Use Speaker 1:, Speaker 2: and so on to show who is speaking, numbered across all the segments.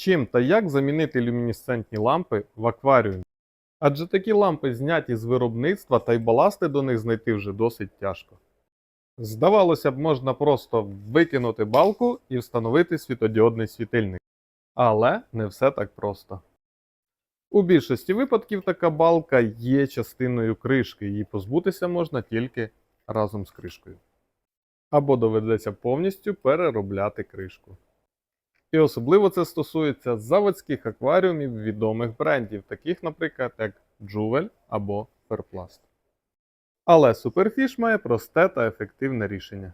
Speaker 1: Чим та як замінити люмінесцентні лампи в акваріумі? Адже такі лампи зняті з виробництва та й баласти до них знайти вже досить тяжко. Здавалося б, можна просто викинути балку і встановити світодіодний світильник. Але не все так просто. У більшості випадків така балка є частиною кришки, її позбутися можна тільки разом з кришкою. Або доведеться повністю переробляти кришку. І особливо це стосується заводських акваріумів відомих брендів, таких, наприклад, як Juvel або Fairplast. Але Superfish має просте та ефективне рішення.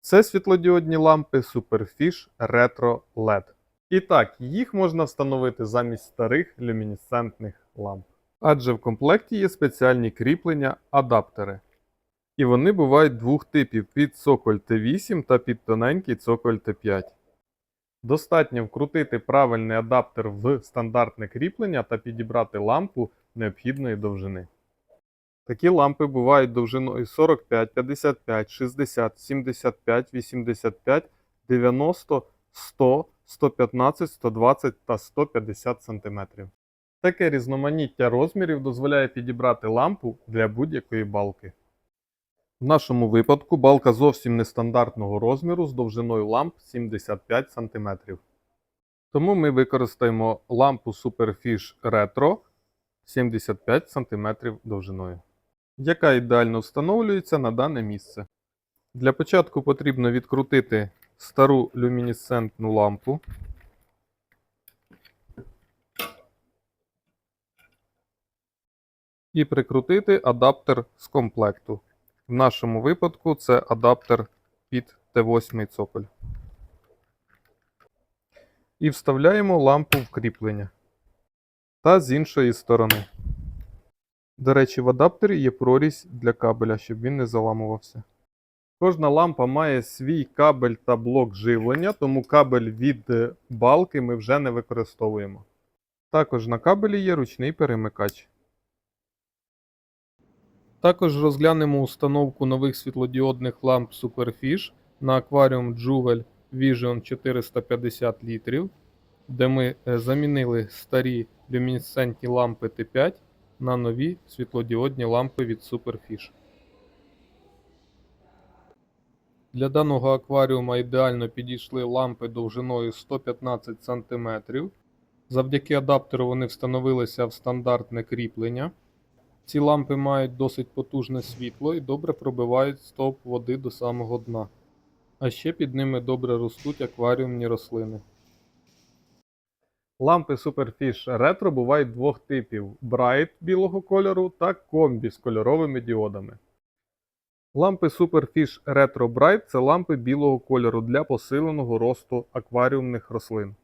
Speaker 1: Це світлодіодні лампи Superfish Retro LED. І так, їх можна встановити замість старих люмінесцентних ламп. Адже в комплекті є спеціальні кріплення адаптери. І вони бувають двох типів під цоколь Т8 та під тоненький цоколь Т5. Достатньо вкрутити правильний адаптер в стандартне кріплення та підібрати лампу необхідної довжини. Такі лампи бувають довжиною 45, 55, 60, 75, 85, 90, 100, 115, 120 та 150 см. Таке різноманіття розмірів дозволяє підібрати лампу для будь-якої балки. В нашому випадку балка зовсім нестандартного розміру з довжиною ламп 75 см. Тому ми використаємо лампу Superfish Retro 75 см довжиною, яка ідеально встановлюється на дане місце. Для початку потрібно відкрутити стару люмінесцентну лампу. І прикрутити адаптер з комплекту. В нашому випадку це адаптер під Т8 цоколь. І вставляємо лампу в кріплення. Та з іншої сторони. До речі, в адаптері є прорізь для кабеля, щоб він не заламувався. Кожна лампа має свій кабель та блок живлення, тому кабель від е, балки ми вже не використовуємо. Також на кабелі є ручний перемикач. Також розглянемо установку нових світлодіодних ламп Superfish на акваріум Juvel Vision 450 літрів, де ми е, замінили старі люмінесцентні лампи Т5 на нові світлодіодні лампи від Superfish. Для даного акваріума ідеально підійшли лампи довжиною 115 см. Завдяки адаптеру вони встановилися в стандартне кріплення. Ці лампи мають досить потужне світло і добре пробивають стовп води до самого дна. А ще під ними добре ростуть акваріумні рослини. Лампи Superfish Retro бувають двох типів: Bright білого кольору та комбі з кольоровими діодами. Лампи Superfish Retro Bright це лампи білого кольору для посиленого росту акваріумних рослин.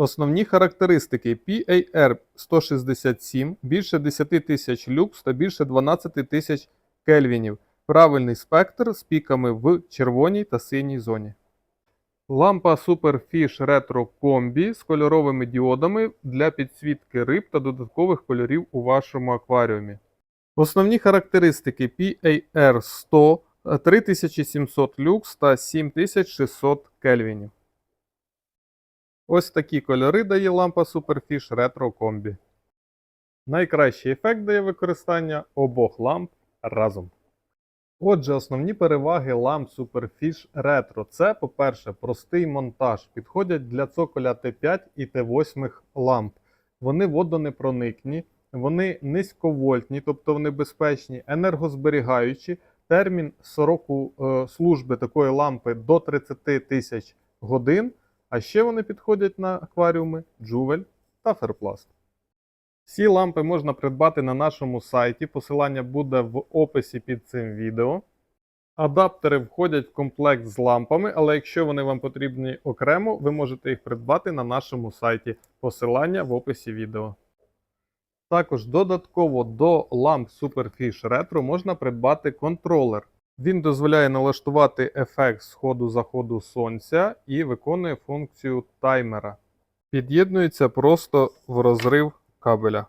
Speaker 1: Основні характеристики PAR 167 більше 10 тисяч люкс та більше 12 тисяч кельвінів. Правильний спектр з піками в червоній та синій зоні. Лампа Superfish Retro Combi з кольоровими діодами для підсвітки риб та додаткових кольорів у вашому акваріумі. Основні характеристики PAR 100 3700 люкс та 7600 кельвінів. Ось такі кольори дає лампа Superfish Retro Combi. Найкращий ефект дає використання обох ламп разом. Отже, основні переваги ламп Superfish Retro це, по-перше, простий монтаж. Підходять для цоколя Т5 і Т8 ламп. Вони водонепроникні, вони низьковольтні, тобто вони безпечні, енергозберігаючі. Термін сроку е, служби такої лампи до 30 тисяч годин. А ще вони підходять на акваріуми Juvel та Fairplast. Всі лампи можна придбати на нашому сайті. Посилання буде в описі під цим відео. Адаптери входять в комплект з лампами, але якщо вони вам потрібні окремо, ви можете їх придбати на нашому сайті. Посилання в описі відео. Також додатково до ламп Superfish Retro можна придбати контролер. Він дозволяє налаштувати ефект сходу-заходу сонця і виконує функцію таймера. Під'єднується просто в розрив кабеля.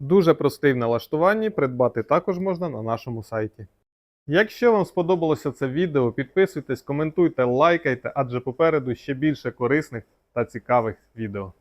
Speaker 1: Дуже простий в налаштуванні, придбати також можна на нашому сайті. Якщо вам сподобалося це відео, підписуйтесь, коментуйте, лайкайте, адже попереду ще більше корисних та цікавих відео.